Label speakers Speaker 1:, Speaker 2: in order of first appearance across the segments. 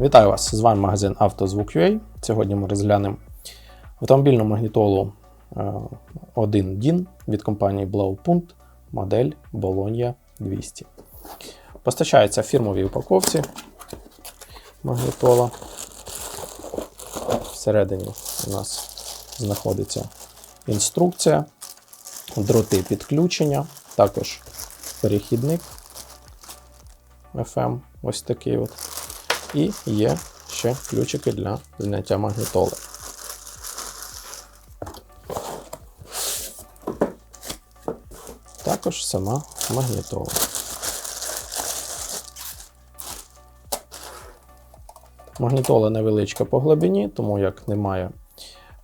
Speaker 1: Вітаю вас! З вами магазин «Автозвук.UA». Сьогодні ми розглянемо автомобільну магнітолу е, 1 DIN від компанії Blaupunkt, модель Bologna 200. Постачається в фірмовій упаковці магнітола. Всередині у нас знаходиться інструкція, дроти підключення, також перехідник FM, ось такий от. І є ще ключики для зняття магнітоли. Також сама магнітола. Магнітола невеличка по глибині, тому як немає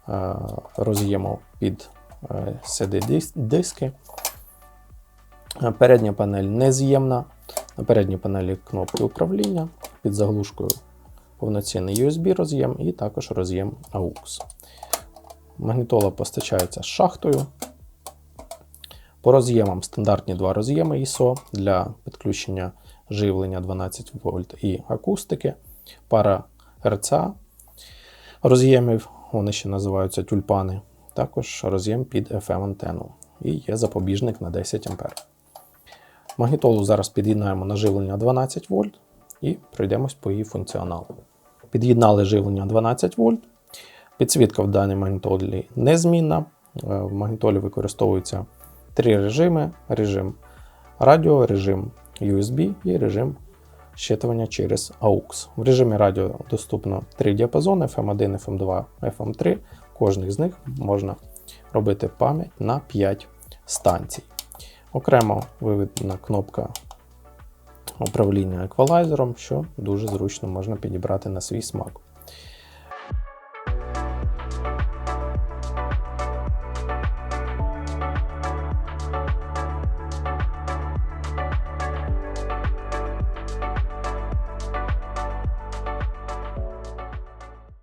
Speaker 1: е, роз'єму під е, CD-диски. Е, Передня панель нез'ємна. На передній панелі кнопки управління, під заглушкою повноцінний USB роз'єм і також роз'єм AUX. Магнітола постачається з шахтою. По роз'ємам стандартні два роз'єми ISO для підключення живлення 12 вольт і акустики. Пара РЦА роз'ємів, вони ще називаються тюльпани. Також роз'єм під FM антенну. І є запобіжник на 10 А. Магнітолу зараз під'єднаємо на живлення 12 вольт і пройдемось по її функціоналу. Під'єднали живлення 12 вольт. Підсвітка в даній магнітолі незмінна. Е, В магнітолі використовуються три режими: режим радіо, режим USB і режим щитування через AUX. В режимі радіо доступно три діапазони FM1, FM2, FM3. Кожних з них можна робити пам'ять на 5 станцій. Окремо виведена кнопка управління еквалайзером, що дуже зручно можна підібрати на свій смак.